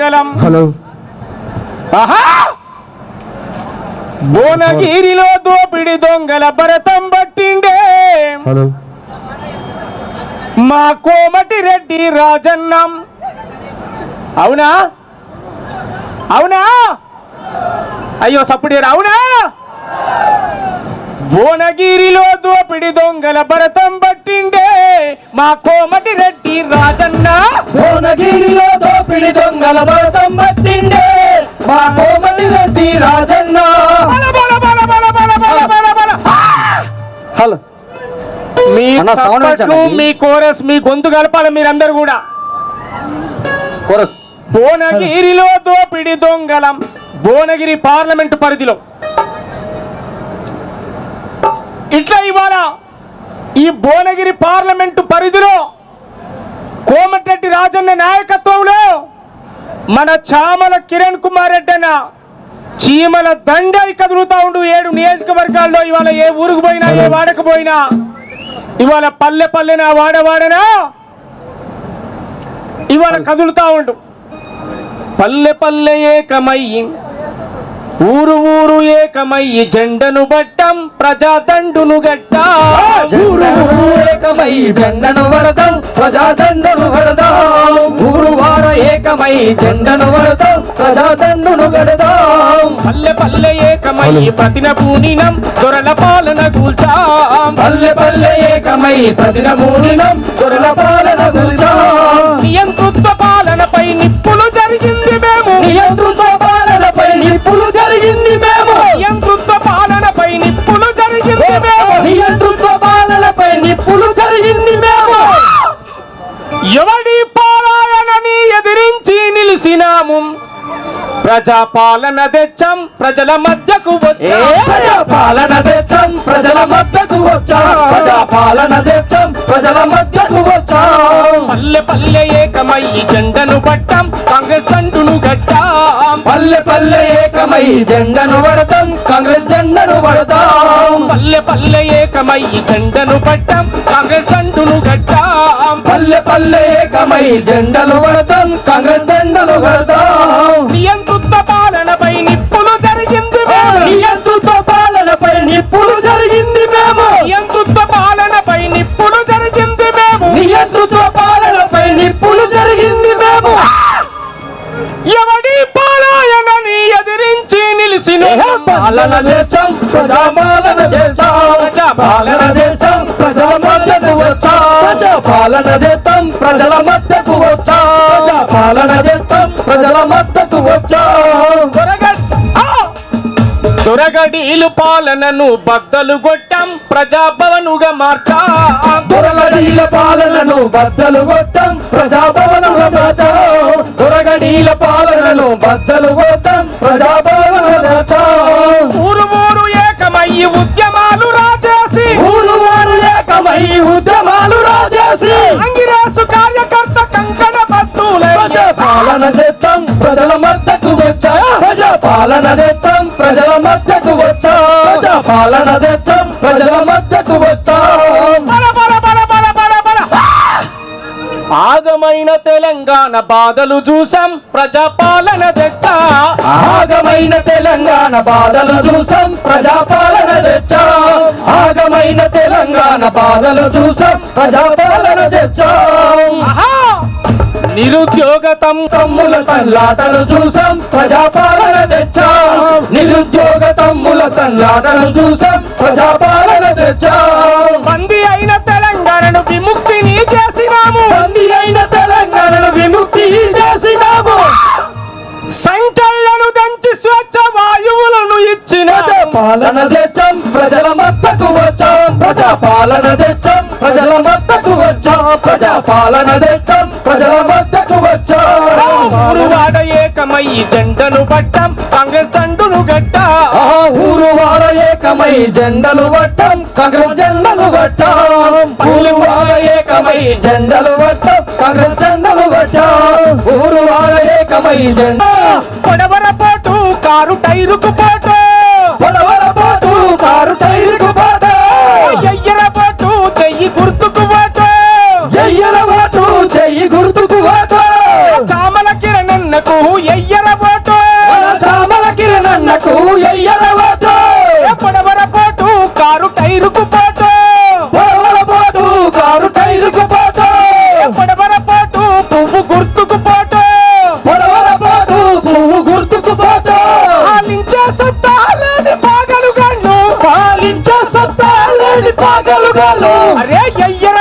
గలం హలో. భువనగిరిలో దోపిడి దొంగల భరతం పట్టిండే. హలో. మా కోమటి రెడ్డి రాజన్నం. అవునా? అవునా? అయ్యో సప్పుడు అవునా? భువనగిరిలో దోపిడి దొంగల భరతం పట్టిండే. మా కోమటి రెడ్డి భువనగిరి రాజన్న. భువనగిరిలో దోపిడి దొంగల బాతం పట్టిండే. మా కోమటి రెడ్డి రాజన్న. హలో. మీ మీ కోరస్ మీ గొంతు కలపాలి మీరందరు కూడా. కోరస్. భువనగిరిలో దోపిడి దొంగలం భువనగిరి పార్లమెంటు పరిధిలో. ఇట్లా ఇవాళ ఈ భువనగిరి పార్లమెంటు పరిధిలో కోమటిరెడ్డి రాజన్న నాయకత్వంలో మన చామల కిరణ్ కుమార్ రెడ్డి అన్న చీమల దండై కదులుతా ఉండు ఏడు నియోజకవర్గాల్లో. ఇవాళ ఏ ఊరుకు పోయినా ఏ వాడకు పోయినా ఇవాళ పల్లె పల్లెనా వాడవాడనా ఇవాళ కదులుతా ఉండు. పల్లె పల్లె ఏకమయ్యి ఊరు ఊరు ఏకమయ్యి జెండను బట్టం ప్రజాదండును గట్ట. ఊరు ఊరు ఏకమై జెండను వడతాం ప్రజాదండను వడదాం ఊరు వార ఏకమై జెండను వడతాం ప్రజాదండును గడదాం పల్లె పల్లె ఏకమయ్యి ప్రతిన పూనినం దొరల పాలన కూల్చాం. పల్లె పల్లె ఏకమై ప్రతిన మూడినం దొరల పాలన గురిదాం నియంతృత్వ పాలనపై నిప్పులు జరిగింది మేము. నియంతృత్వ పాలనపై నిప్పులు జరిగింది నిలిసినాము ప్రజాపాలన తెచ్చం ప్రజల మధ్యకు వచ్చాం. తెచ్చం ప్రజల మధ్యకు వచ్చాం. తెచ్చం ప్రజల మధ్యకు వచ్చాం. పల్లె పల్లె ఏకమయ్యి జెండను పట్టాం కాంగ్రెస్ అంటును గట్టాం పల్లె పల్లె ఏకమై జెండను వడతాం కాంగ్రెస్ జెండను వడతాం పల్లె పల్లె ఏకమయ్యి జెండను పట్టాం కాంగ్రెస్ అంటును గట్టాం పల్లె పల్లె ఏకమై జెండలు వడతాం కాంగ్రెస్ జెండలు వడతాం పాలన దేశం ప్రజాపాలన దేశం. ప్రజాపాలన దేశం ప్రజల మధ్యకు వచ్చా. పాలన దేశం ప్రజల మధ్యకు వచ్చా. పాలన దేశం ప్రజల మద్దతు వచ్చా. దొరగడీలు పాలనను బద్దలు కొట్టం ప్రజాభవనుగా మార్చా. దొరగడీల పాలనను బద్దలు కొట్టం ప్రజాభవనుగా మార్చా. దొరగడీల పాలనను బద్దలు కొట్టం ప్రజాభవ ఏకమై ఉద్యమాలు రాజేసి. ఊరు ఏకమై ఉద్యమాలు రాజేసి. అంగిరాసు కార్యకర్త కంకణ పత్తుల ప్రజాపాలన దేత్తం ప్రజల మద్దతు వచ్చా. ప్రజాపాలన దేత్తం ప్రజల మద్దతు వచ్చా. ప్రజాపాలన దేత్తం ప్రజల మద్దతు వచ్చా. ఆగమైన తెలంగాణ బాధలు చూసాం. ప్రజాపాలన దెత్త ఆగమైన తెలంగాణ బాధలు చూసాం ప్రజా పాలన తెచ్చా. ఆగమైన తెలంగాణ బాధలు చూసాం ప్రజా పాలన తెచ్చాం! నిరుద్యోగతం తమ్ముల తల్లాటలు చూసాం ప్రజాపాలన తెచ్చాం. నిరుద్యోగ తమ్ముల తల్లాటలు చూసాం ప్రజాపాలన తెచ్చాం. బందీ అయిన పాలన తెచ్చాం ప్రజల మద్దతు వచ్చాం. ప్రజా పాలన తెచ్చాం ప్రజల మద్దతు వచ్చాం. ప్రజా పాలన తెచ్చాం ప్రజల మద్దతు వచ్చాం. ఊరు వాడ ఏకమయ్యి జెండను పట్టం కాంగ్రెస్ దండును గట్ట ఊరు వార ఏకమై జెండలు వట్టం కాంగ్రెస్ జెండలు వట్టాం ఊరు వార ఏకమై జెండలు వట్టం కాంగ్రెస్ జెండలు వట్టాం ఊరు వార ఏకమై జెండా పొడవర పోటు కారు టైరుకు పోటు. అరే ఎయ్యర